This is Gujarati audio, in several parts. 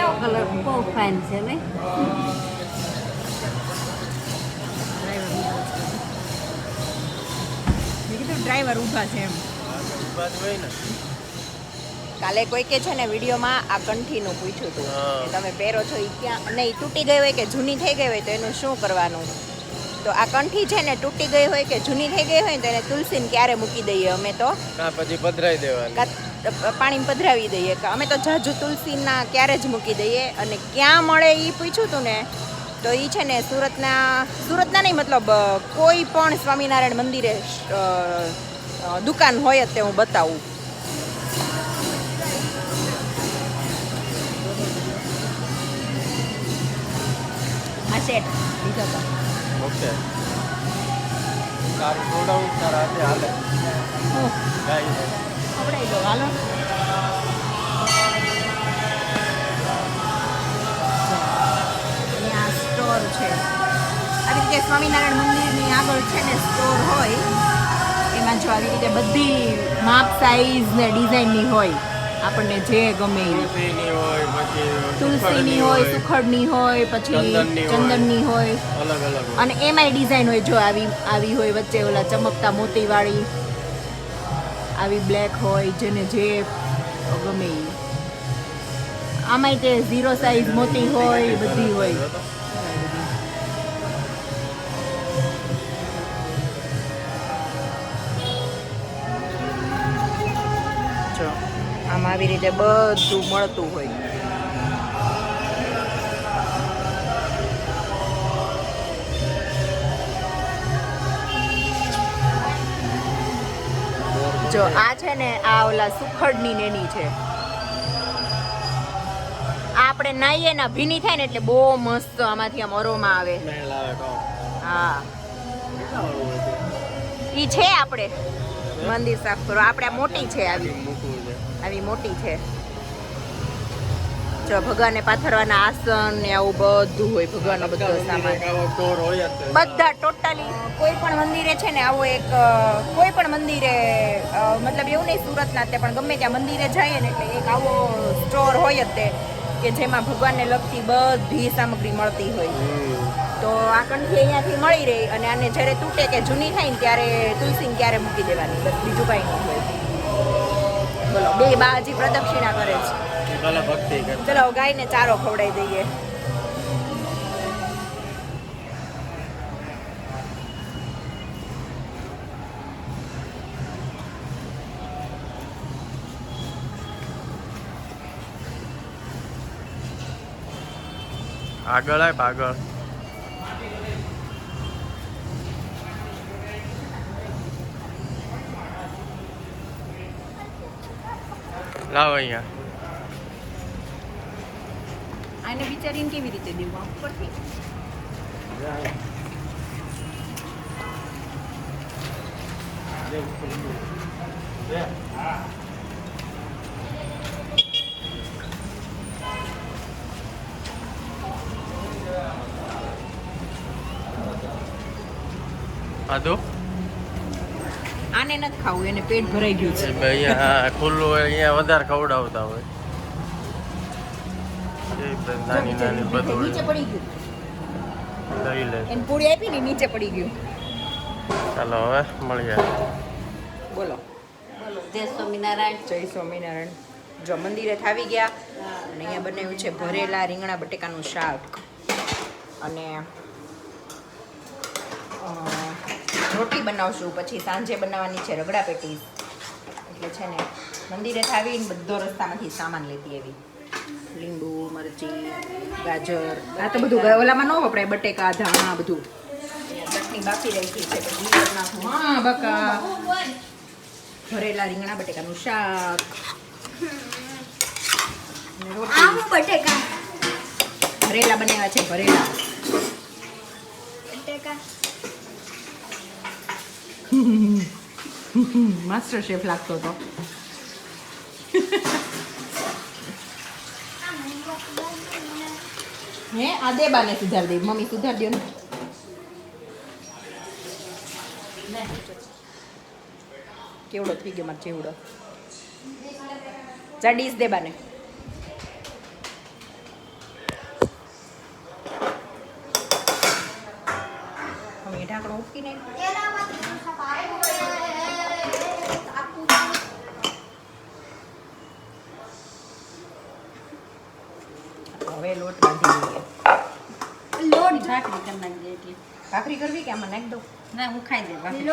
કેવો કલર બહુ ફાઇન છે ને કીધું ડ્રાઈવર ઊભા છે એમ. કાલે કોઈ કે છે ને વિડીયોમાં આ કંઠીનું પૂછ્યું હતું તમે પહેરો છો એ ક્યાં? નહીં તૂટી ગઈ હોય કે જૂની થઈ ગઈ હોય તો એનું શું કરવાનું? તો આ કંઠી છે ને તૂટી ગઈ હોય કે જૂની થઈ ગઈ હોય ને તો એને તુલસીને ક્યારે મૂકી દઈએ અમે તો? ના પછી પધરાવી દેવાની. પાણી પધરાવી દઈએ. કે અમે તો જાજુ તુલસીના ક્યારે જ મૂકી દઈએ. અને ક્યાં મળે એ પૂછ્યું હતું ને તો એ છે ને સુરતના સુરતના નહીં મતલબ કોઈ પણ સ્વામિનારાયણ મંદિરે દુકાન હોય જ તે હું બતાવું. આ સેટ લીધો તો. ઓકે. તારું જોડાવું તારા હાથે હાલે. દો હાલો. સ્ટોર છે. આવી રીતે સ્વામિનારાયણ મંદિરની આગળ છે ને સ્ટોર હોય એમાં જો આવી રીતે બધી માપ સાઈઝ ને ડિઝાઇનની હોય આપણને જે ગમે એ. હોય તુલસીની હોય સુખડની હોય પછી ચંદનની હોય. અલગ અલગ અને એમાંય ડિઝાઇન હોય જો આવી આવી હોય વચ્ચે ઓલા ચમકતા મોતીવાળી. આવી બ્લેક હોય જેને જે ગમે આમાંય તે ઝીરો સાઈઝ મોતી હોય બધી હોય. આમાં આવી રીતે બધું મળતું હોય. જો આ છે ને આ ઓલા સુખડની નેની છે. આ આપણે નાઈએ ને ભીની થાય ને એટલે બહુ મસ્ત આમાંથી આમ અરોમાં આવે. હા? ઈ છે આપણે. મંદિર સાફ કરો. આપણે મોટી છે આવી. આવી મોટી છે. જો ભગવાનને પાથરવાના આસન ને આવું બધું હોય, ભગવાનનો બધો સામાન. બધા ટોટલી કોઈ પણ મંદિરે છે ને, આવો એક કોઈ પણ મંદિરે મતલબ એવું નહીં સુરતના તે, પણ ગમે ત્યાં મંદિરે જઈએ ને એટલે એક આવો સ્ટોર હોય જ તે, કે જેમાં ભગવાનને લગતી બધી સામગ્રી મળતી હોય તો આ કંઠી અહીંયાથી મળી રહી અને આને જ્યારે તૂટે કે જૂની થાય ને ત્યારે તુલસીને ક્યારે મૂકી દેવાની, બસ બીજું કાંઈ ન હોય બોલો. બે બા હજી પ્રદક્ષિણા કરે છે. એ ભક્તિ કરે. ચલો ગાય ગાયને ચારો ખવડાવી દઈએ. આગળ આપ આગળ લાવ અહીંયા. આને બિચારીને કેવી રીતે દેવું? ઉપરથી? આદુ આને નથી ખાવું એને પેટ ભરાઈ ગયું છે. અહીંયા ખુલ્લું હોય અહીંયા વધારે ખવડાવતા હોય. નાની નાની બધું નીચે પડી ગયું. લઈ લે. એને પૂરી આપી ને નીચે પડી ગયું. ચાલો હવે મળીએ. બોલો. બોલો. જય સ્વામિનારાયણ. જય સ્વામિનારાયણ. જો મંદિરે થાવી ગયા અને અહીંયા બનાવ્યું છે ભરેલા રીંગણા બટેકાનું શાક. અને રોટી બનાવશું પછી સાંજે બનાવવાની છે રગડા પેટીસ. એટલે છે ને મંદિરે થાવીને બધો રસ્તામાંથી સામાન લેતી એવી લીંબુ મરચી ગાજર આ તો બધું ઓલામાં ન વપરાય બટેકા ધાણા બધું. ચટણી બાફી રાખી છે હા બકા. ભરેલા રીંગણા બટેકાનું શાક. બટેકા. ભરેલા બનાવ્યા છે ભરેલા. બટેકા. માસ્ટર શેફ લાગતો હતો હે આ દે બાને સુધાર દે મમ્મી સુધાર દો ને કેવડો થઈ ગયો મારે ચેવડો જા ડીશ નાઇન્ટી નાઇન હવે લોટ બાંધી દઈએ લોટ ભાખરી કરી નાખજે એટલે. ભાખરી કરવી કે આમાં નાખી દઉં? ના હું ખાઈ દે ભાખરી.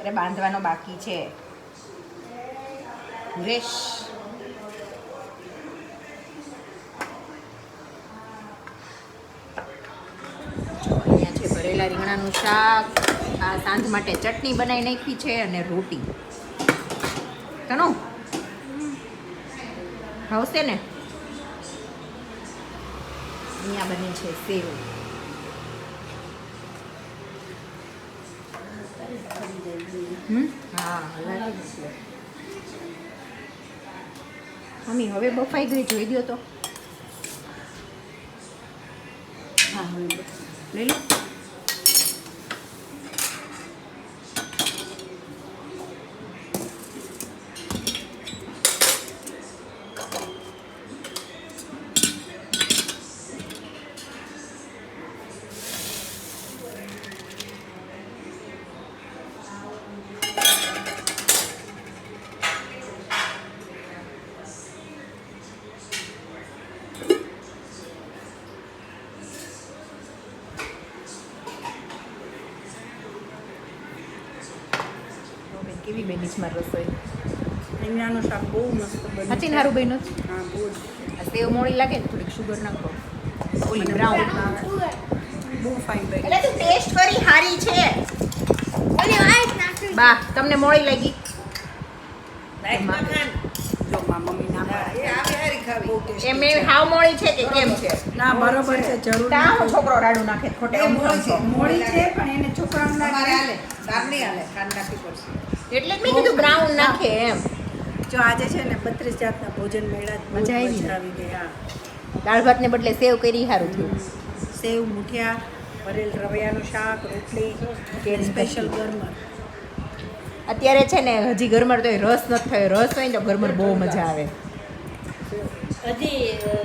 અરે બાંધવાનો બાકી છે. રેશ અહીંયા રીંગણાનું શાક, આ સાંજ માટે ચટણી બનાવી નાખી છે અને રોટી. કનો ભાવશે ને? અહીંયા બને છે સેવ. મમ્મી, હવે બફાઈ ગઈ, જોઈ દ્યો તો. હા લઈ લો તો બેન બની મારી રસોઈ રીંગણાનું શાક બહુ મસ્ત? હા બહુ જ. સેવ મોડી લાગે ને થોડીક શુગર નાખો. ઓલી બ્રાઉન બહુ ફાઇન બન્યું. એટલે તું ટેસ્ટ કરી હારી છે. બા તમને મોડી લાગી? જો મારા મમ્મી ના પાડે. બહુ tasty એમ છે. એ હાવ મોડી છે કે કેમ છે? ના બરોબર છે જરૂર તા છોકરો રાડું નાખે ખોટે મોડી છે પણ એને લાગે. એટલે મેં કીધું બ્રાઉન નાખે એમ. જો આજે છે ને બત્રીસ જાતના ભોજન મેળા મજા આવી? આવી ગઈ હા. દાળ ભાતને બદલે સેવ કરી સારું થયું. સેવ મુઠિયા ભરેલ રવૈયાનું શાક રોટલી સ્પેશિયલ. ગરમર અત્યારે છે ને હજી ગરમર તો રસ નથી થયો. રસ હોય ને તો ગરમર બહુ મજા આવે. હજી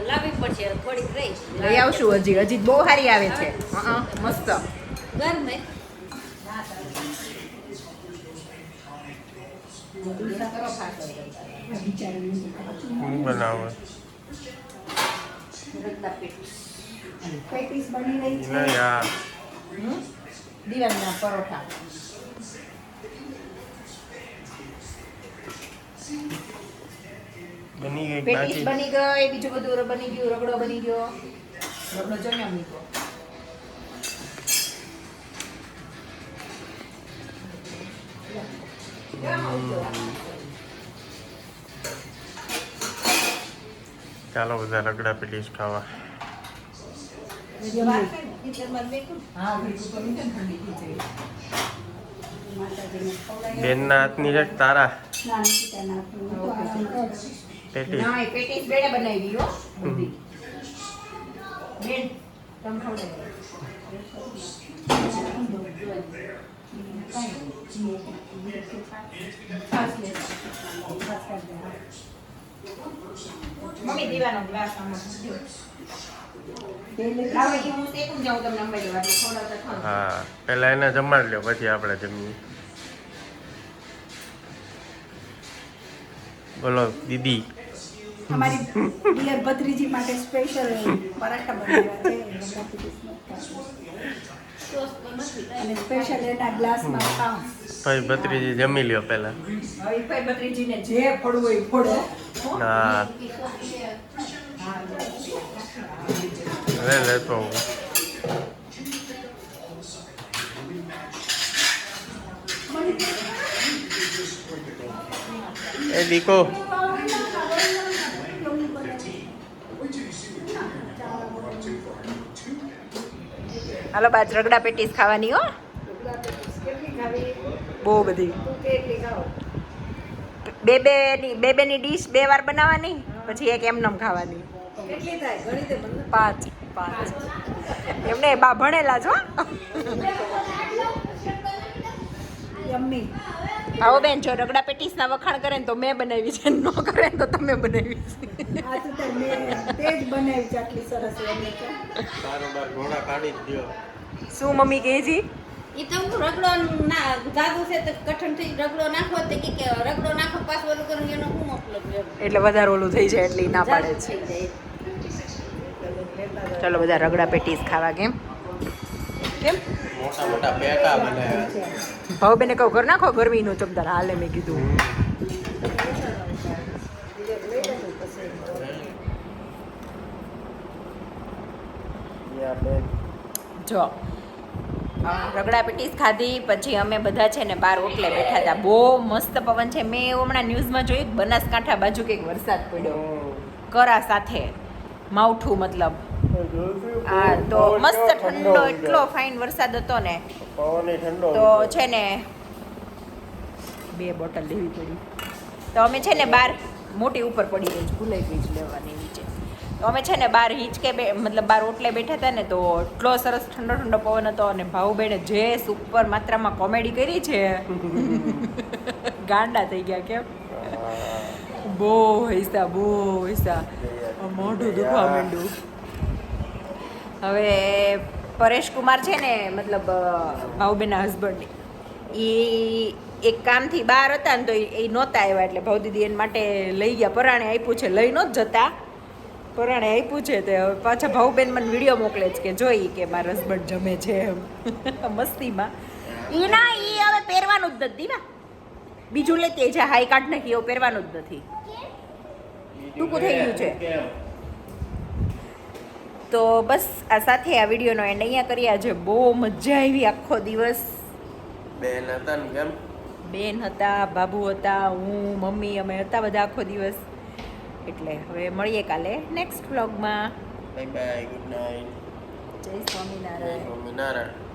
લાવવી પડશે થોડીક રહી લઈ આવશું હજી. હજી બહુ સારી આવે છે. હં, મસ્ત. ગરમે હું. બનાવે દિવાળીના પરોઠા. બની ગઈ બની ગઈ બીજું બધું બની ગયું રગડો બની ગયો. રગડો જમ્યા મૂકો ચાલો બધા રગડા પેલીસ ખાવા. બેન ના હાથની છે તારા. પેટીસ પેટીસ બેડે બનાવી હો. બેન તમે ખવડાવી મમ્મી દીવાનો ગ્લાસ આમાં. હા પેલા એને જમાડી લ્યો પછી આપણે જમીએ. બોલો દીદી. અમારી ડિયર ભત્રીજી માટે સ્પેશિયલ પરાઠા બનાવ્યા છે. તો અને સ્પેશિયલ એના ગ્લાસમાં પાઉં. ભાઈ ભત્રીજી જમી લ્યો પહેલા. હવે ભાઈ ભત્રીજીને જે ફળવું હોય ફળો. હા. લે લેતો હું. એ દીકો. હાલો બાજ રગડા પેટીસ ખાવાની હો. બહુ બધી. બે બે ની બે બે ની ડીશ બે વાર બનાવવાની પછી એક એમનેમ ખાવાની. પાંચ પાંચ. એમને બા ભણેલા છો યમ્મી આવો બેન જો રગડા પેટીસના વખાણ કરે ને તો મેં બનાવી છે ન કરે ને તો તમે બનાવી છે. આ તો તે મેં જ બનાવી છે આટલી સરસ યમ્મી છે. બાર બાર ઘોડા કાઢી જ દો શું મમ્મી કહે છે? એ તો હું રગડો ના દાદુ છે તો કઠણ થઈ રગડો નાખો તો કે કે રગડો નાખો પાછું ઓલું કરું એનો હું મતલબ એટલે વધારે ઓલું થઈ જાય એટલે ના પાડે છે. ચલો બધા રગડા પેટીસ ખાવા કેમ કેમ? મોટા મોટા પેટા બનાવ્યા ભાવ બેને કહું કર નાખો ગરમીનું ચમદાર હાલે મેં કીધું. જો રગડા પેટીસ ખાધી પછી અમે બધા છે ને બાર ઓટલે બેઠા હતા. બહુ મસ્ત પવન છે. મેં એવું હમણાં ન્યૂઝમાં જોયું બનાસકાંઠા બાજુ કંઈક વરસાદ પડ્યો. કરા સાથે. માવઠું મતલબ. હા તો મસ્ત ઠંડો એટલો ફાઇન વરસાદ હતો ને પવન ઠંડો તો છે ને બે બોટલ લેવી પડી. તો અમે છે ને બાર મોટી ઉપર પડી ગઈ. ભૂલાઈ ગઈ જ લેવાની નીચે. તો અમે છે ને બાર હિંચકે બે મતલબ બાર ઓટલે બેઠા હતા ને તો એટલો સરસ ઠંડો ઠંડો પવન હતો અને ભાઉબેને જે સુપર માત્રામાં કોમેડી કરી છે ગાંડા થઈ ગયા કેમ? બહુ હૈસા બહુ હૈસા. મોઢું દુખવા માંડ્યું. હવે પરેશ કુમાર છે ને મતલબ ભાઉબેનના હસબન્ડ એ. એક કામથી બહાર હતા ને તો એ નહોતા આવ્યા એટલે ભાવ દીદી એના માટે લઈ ગયા. પરાણે આપ્યું છે લઈ નહોત જતા. પરાણે આપ્યું છે તે હવે પાછા ભાવબેન મને વીડિયો મોકલે છે કે જોઈ કે મારા હસબન્ડ જમે છે એમ. મસ્તીમાં. એ ના એ હવે પહેરવાનું જ નથી દીવા બીજું લેતી છે હાઈ કાર્ડ નાખી એવું પહેરવાનું જ નથી. ટૂંકું થઈ ગયું છે. તો બસ આ સાથે આ વિડીયોનો એન્ડ અહીંયા કરીએ. આજે બહુ મજા આવી આખો દિવસ. બેન હતા ને કેમ? બેન હતા બાબુ હતા હું મમ્મી અમે હતા બધા આખો દિવસ. એટલે હવે મળીએ કાલે નેક્સ્ટ વ્લોગમાં બાય બાય ગુડ નાઇટ જય જય સ્વામિનારાયણ સ્વામિનારાયણ.